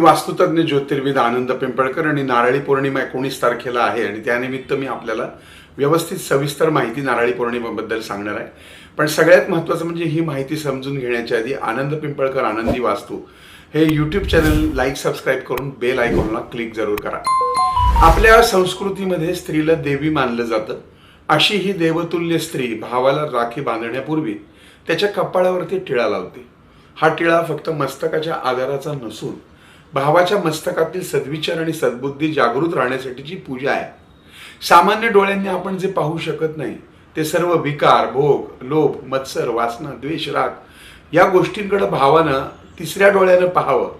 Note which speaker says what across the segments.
Speaker 1: वास्तुतज्ञ ज्योतिर्विद आनंद पिंपळकर आणि नारळी पौर्णिमा एकोणीस तारखेला आहे आणि त्यानिमित्त मी आपल्याला व्यवस्थित सविस्तर माहिती नारळी पौर्णिमेबद्दल सांगणार आहे. पण सगळ्यात महत्त्वाचं म्हणजे ही माहिती समजून घेण्याच्या आधी आनंद पिंपळकर आनंदी वास्तू हे यूट्यूब चॅनल लाईक सबस्क्राईब करून बेल आयकॉनला क्लिक जरूर करा. आपल्या संस्कृतीमध्ये स्त्रीला देवी मानलं जातं. अशी ही देवतुल्य स्त्री भावाला राखी बांधण्यापूर्वी त्याच्या कपाळावरती टिळा लावते. हा टिळा फक्त मस्तकाच्या आधाराचा नसून भावाच्या मस्तकातील सद्विचार आणि सद्बुद्धी जागृत राहण्यासाठीची पूजा आहे सामान्य डोळ्यांनी आपण जे पाहू शकत नाही ते सर्व विकार भोग लोभ मत्सर वासना द्वेष राग या गोष्टींकडे भावानं तिसऱ्या डोळ्यानं पाहावं.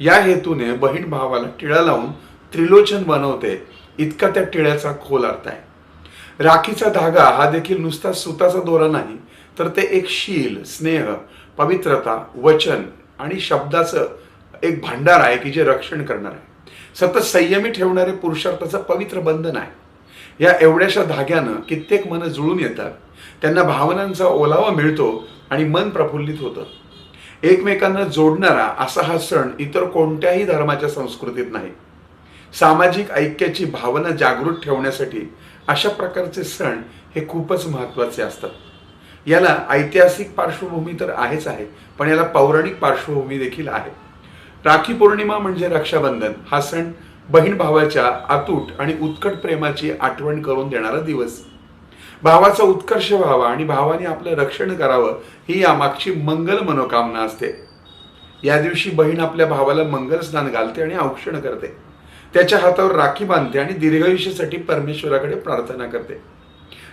Speaker 1: या हेतूने बहीण भावाला टिळा लावून त्रिलोचन बनवते. इतका त्या टिळ्याचा खोल अर्थ आहे. राखीचा धागा हा देखील नुसता सुताचा दोरा नाही तर ते एक शील स्नेह पवित्रता वचन आणि शब्दाचं एक भांडार आहे की जे रक्षण करणार आहे. सतत संयमी ठेवणारे पुरुषार्थाचं पवित्र बंधन आहे. या एवढ्याशा धाग्यानं कित्येक मन जुळून येतात. त्यांना भावनांचा ओलावा मिळतो आणि मन प्रफुल्लित होतं. एकमेकांना जोडणारा असा हा सण इतर कोणत्याही धर्माच्या संस्कृतीत नाही. सामाजिक ऐक्याची भावना जागृत ठेवण्यासाठी अशा प्रकारचे सण हे खूपच महत्त्वाचे असतात. याला ऐतिहासिक पार्श्वभूमी तर आहेच आहे पण याला पौराणिक पार्श्वभूमी देखील आहे. राखी पौर्णिमा म्हणजे रक्षाबंधन. हा सण बहीण भावाच्या अतूट आणि उत्कट प्रेमाची आठवण करून देणारा दिवस. भावाचा उत्कर्ष व्हावा आणि भावाने आपलं रक्षण करावं ही यामागची मंगल मनोकामना असते. या दिवशी बहीण आपल्या भावाला मंगल स्नान घालते आणि औक्षण करते. त्याच्या हातावर राखी बांधते आणि दीर्घायुष्यासाठी परमेश्वराकडे प्रार्थना करते.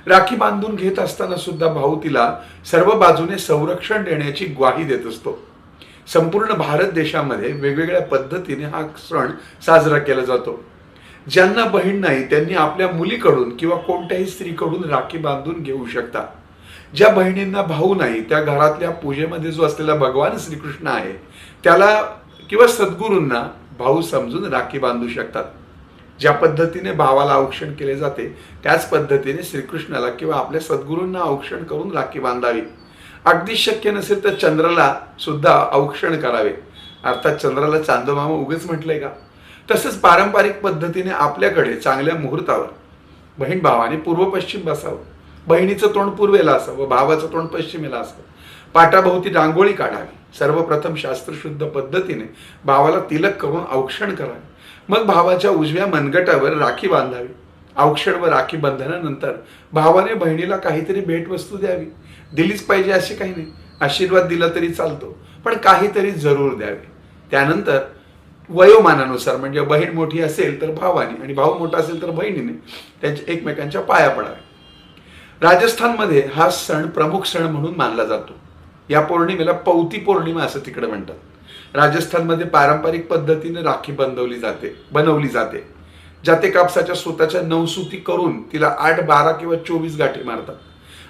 Speaker 1: राखी बांधून घेत असताना सुद्धा भाऊ तिला सर्व बाजूने संरक्षण देण्याची ग्वाही देत असतो. संपूर्ण भारत देशामध्ये वेगवेगळ्या पद्धतीने हा सण साजरा केला जातो. ज्यांना बहीण नाही त्यांनी आपल्या मुलीकडून किंवा कोणत्याही स्त्रीकडून राखी बांधून घेऊ शकता. ज्या बहिणींना भाऊ नाही त्या घरातल्या पूजेमध्ये जो असलेला भगवान श्रीकृष्ण आहे त्याला किंवा सद्गुरूंना भाऊ समजून राखी बांधू शकतात. ज्या पद्धतीने भावाला औक्षण केले जाते त्याच पद्धतीने श्रीकृष्णाला किंवा आपल्या सद्गुरूंना औक्षण करून राखी बांधावी. अगदी शक्य नसेल तर चंद्राला सुद्धा औक्षण करावे. अर्थात चंद्राला चांदोमामा उगेच म्हटलंय का? तसंच पारंपरिक पद्धतीने आपल्याकडे चांगल्या मुहूर्तावर बहीण भावाने पूर्व पश्चिम बसावं. बहिणीचं तोंड पूर्वेला असावं भावाचं तोंड पश्चिमेला असावं. पाटाभोवती रांगोळी काढावी. सर्वप्रथम शास्त्रशुद्ध पद्धतीने भावाला तिलक करून औक्षण करावे. मग भावाच्या उजव्या मनगटावर राखी बांधावी. औक्षण व राखी बंधनानंतर भावाने बहिणीला काहीतरी भेटवस्तू द्यावी. दिलीच पाहिजे असे काही नाही. आशीर्वाद दिला तरी चालतो पण काहीतरी जरूर द्यावे. त्यानंतर वयोमानानुसार म्हणजे बहीण मोठी असेल तर भावाने आणि भाऊ मोठा असेल तर बहिणीने त्यांच्या एकमेकांच्या पाया पडावे राजस्थानमध्ये हा सण प्रमुख सण म्हणून मानला जातो. या पौर्णिमेला पौती पौर्णिमा असं तिकडे म्हणतात. राजस्थानमध्ये पारंपरिक पद्धतीने राखी बंधवली जाते बनवली जाते. जाते कापसाच्या स्वतःच्या नवसुती करून तिला आठ बारा किंवा चोवीस गाठी मारतात.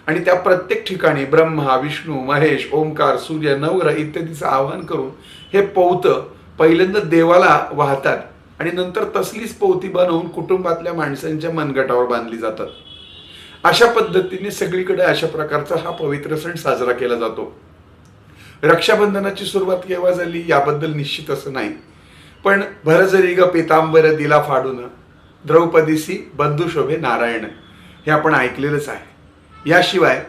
Speaker 1: आणि त्या प्रत्येक ठिकाणी ब्रह्मा विष्णू महेश ओंकार सूर्य नवग्रह इत्यादीचं आवाहन करून हे पौत पहिल्यांदा देवाला वाहतात आणि नंतर तसलीच पौती बनवून कुटुंबातल्या माणसांच्या मनगटावर बांधली जातात. अशा पद्धतीने सगळीकडे अशा प्रकारचा हा पवित्र सण साजरा केला जातो. रक्षाबंधनाची सुरुवात केव्हा झाली याबद्दल निश्चित असं नाही. पण भरजरी ग पितांबर दिला फाडून द्रौपदीसी बंधू शोभे नारायण हे आपण ऐकलेलंच आहे. याशिवाय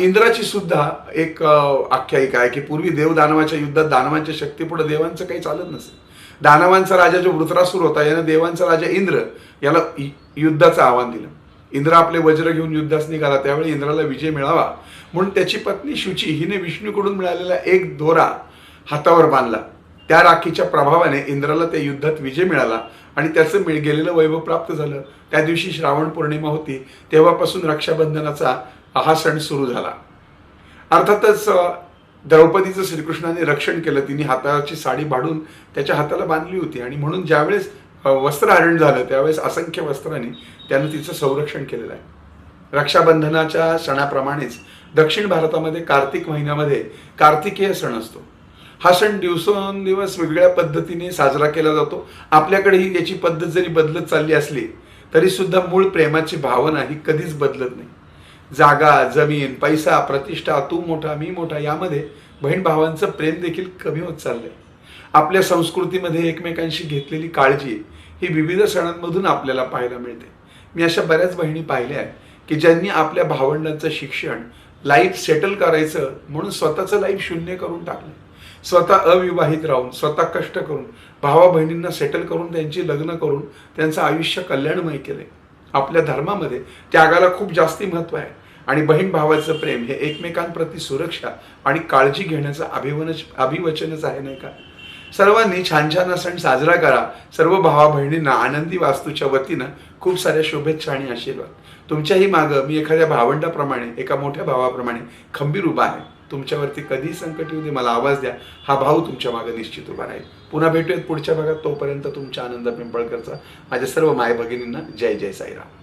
Speaker 1: इंद्राची सुद्धा एक आख्यायिका आहे की पूर्वी देव दानवाच्या युद्धात दानवांच्या शक्तीपुढे देवांचं काही चालत नसेल दानवांचा राजा जो वृत्रासूर होता यानं देवांचा राजा इंद्र याला युद्धाचं आव्हान दिलं. इंद्र आपले वज्र घेऊन युद्धास निघाला त्यावेळी इंद्राला विजय मिळावा म्हणून त्याची पत्नी शुची हिने विष्णूकडून मिळालेला एक दोरा हातावर बांधला. त्या राखीच्या प्रभावाने इंद्राला त्या युद्धात विजय मिळाला आणि त्याचं मिळ गेलेलं वैभव प्राप्त झालं. त्या दिवशी श्रावण पौर्णिमा होती. तेव्हापासून रक्षाबंधनाचा हा सण सुरू झाला. अर्थातच द्रौपदीचं श्रीकृष्णाने रक्षण केलं. तिने हाताची साडी भाडून त्याच्या हाताला बांधली होती. आणि म्हणून ज्यावेळेस वस्त्र वस्त्रहरण झालं त्यावेळेस असंख्य वस्त्राने त्यानं तिचं संरक्षण केलेलं आहे. रक्षाबंधनाच्या सणाप्रमाणेच दक्षिण भारतामध्ये कार्तिक महिन्यामध्ये कार्तिकेय सण असतो. हा सण दिवसेंदिवस वेगळ्या पद्धतीने साजरा केला जातो. आपल्याकडेही याची पद्धत जरी बदलत चालली असली तरी सुद्धा मूळ प्रेमाची भावना ही कधीच बदलत नाही. जागा जमीन पैसा प्रतिष्ठा तू मोठा मी मोठा यामध्ये बहीण भावांचं प्रेम देखील कमी होत चाललंय. आपल्या संस्कृतीमध्ये एकमेकांशी घेतलेली काळजी ही विविध सणांमधून आपल्याला पाहायला मिळते. मी अशा बऱ्याच बहिणी पाहिल्या आहेत की ज्यांनी आपल्या भावंडांचं शिक्षण लाईफ सेटल करायचं म्हणून स्वतःचं लाईफ शून्य करून टाकलं. स्वतः अविवाहित राहून स्वतः कष्ट करून भावा बहिणींना सेटल करून त्यांची लग्न करून त्यांचं आयुष्य कल्याणमय केलंय. आपल्या धर्मामध्ये त्यागाला खूप जास्ती महत्त्व आहे. आणि बहीण भावाचं प्रेम हे एकमेकांप्रती सुरक्षा आणि काळजी घेण्याचं अभिवनच अभिवचनच आहे नाही का? सर्वांनी छान छान सण साजरा करा. सर्व भावा बहिणींना आनंदी वास्तूच्या वतीनं खूप साऱ्या शुभेच्छा आणि आशीर्वाद. तुमच्याही मागं मी एखाद्या भावंडाप्रमाणे एका मोठ्या भावाप्रमाणे खंबीर उभा आहे. तुमच्यावरती कधीही संकट येऊ दे मला आवाज द्या. हा भाऊ तुमच्या मागे निश्चित उभा राहील. पुन्हा भेटूयात पुढच्या भागात. तोपर्यंत तुमच्या आनंद पिंपळकरचा. माझ्या सर्व माय भगिनींना जय जय साईराम.